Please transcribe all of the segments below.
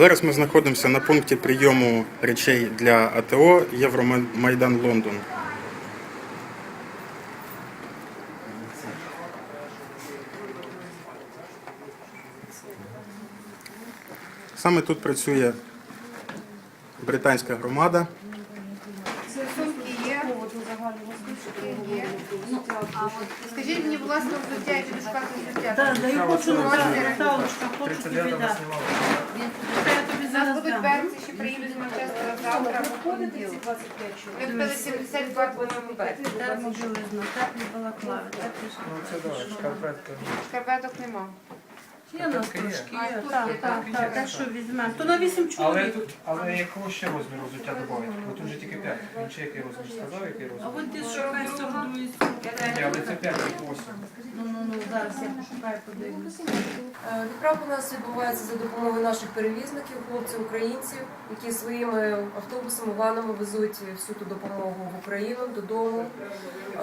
Зараз ми знаходимося на пункті прийому речей для АТО Євромайдан Лондон. Саме тут працює британська громада. Сумки є. Сумки є. А от скажіть мені, будь ласка, взуття, які безплатне взуття. Так, да, хочу на. Наталочка, хочу тобі дати. Це У нас будуть берці, що приїдуть з Манчестера завтра або в понеділок. Ви купили 72 по-моєму берці. Термобілизна, теплі балаклави, теплі шкарпетки. Шкарпеток нема. Є у нас трошки, є. Так, є, так, так. так, так, що візьмемо. То на вісім Але чоловік. тут, але якого ще розміру взуття додати? Бо тут вже тільки 5. Він ще який розмір сказав, який А розмір? от ти шукай сордуй. Ні, але це 5, як 8. Зараз я пошукаю, подивлюся. Е, Відправка у нас відбувається за допомогою наших перевізників, хлопців українців, які своїми автобусами, ванами везуть всю ту допомогу в Україну додому.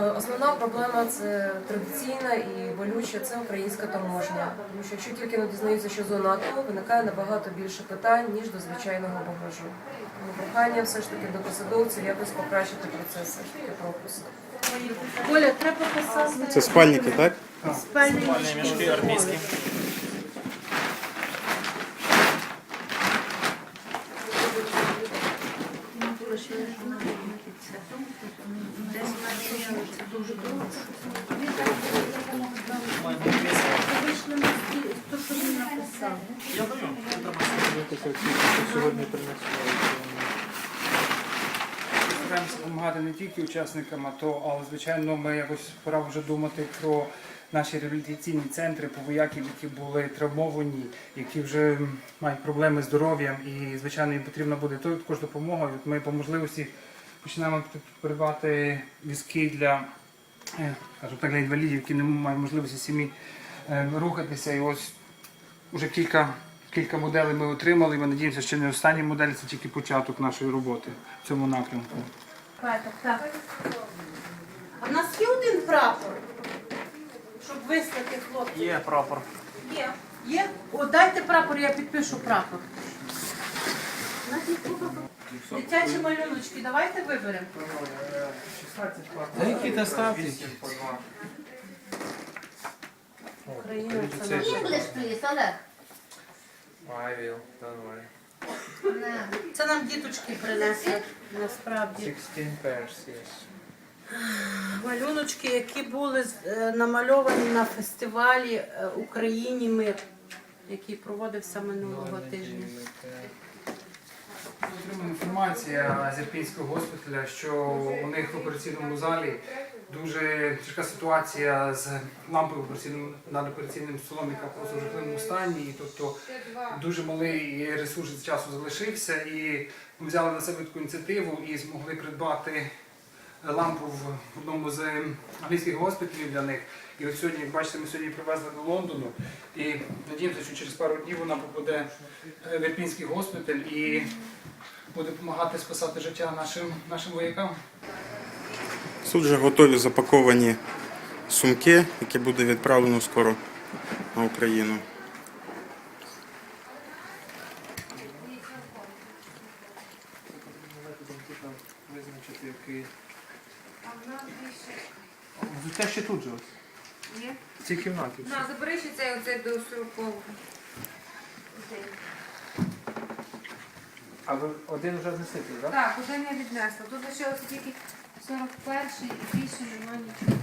Е, Основна проблема це традиційна і болюча це українська таможня. Тому що якщо тільки не дізнаються, що зона АТО, виникає набагато більше питань ніж до звичайного багажу. Тому прохання все ж таки до посадовців якось покращити процес все ж пропуску. Оля, треба писати. Це спальники, так? Спальні мішки армійські. Стараємося допомагати не тільки учасникам АТО, але звичайно ми якось пора вже думати про наші реабілітаційні центри повояків, які були травмовані, які вже мають проблеми з здоров'ям, і звичайно їм потрібна буде також допомога. От ми по можливості починаємо придбати візки для, е, так, для інвалідів, які не мають можливості самі е, рухатися. І ось вже кілька. Кілька моделей ми отримали, ми надіємося, що не останні моделі це тільки початок нашої роботи в цьому напрямку. Так. А в нас є один прапор, вислати хлопців? Є прапор. Є. Є? О, дайте прапор, я підпишу прапор. Дитячі малюночки, давайте виберемо. Та які та ставки? Україна це наша. English, please, Олег. I will, don't worry. Це нам діточки принесли, насправді. 16 pairs, yes. Малюночки, які були е, намальовані на фестивалі е, Україні мир, який проводився минулого тижня. Отримана інформація з Ірпінського госпіталя, що у них в операційному залі дуже тяжка ситуація з лампою над операційним столом, яка просто в жахливому стані. І тобто дуже малий ресурс часу залишився. І ми взяли на себе таку ініціативу і змогли придбати лампу в одному з англійських госпіталів для них. І от сьогодні, як бачите, ми сьогодні привезли до Лондону і надіємося, що через пару днів вона попаде е, в Ірпінський госпіталь і буде допомагати спасати життя нашим, нашим воякам. Тут вже готові запаковані сумки, які буде відправлено скоро на Україну. Визначити, який. А в нас більше Взуття ще тут же. ось. Ні? В цій кімнаті. На, забери ще цей оцей до 40 А ви один вже знесете, так? Так, один я віднесла. Тут лишилося тільки 41 й і більше немає нічого.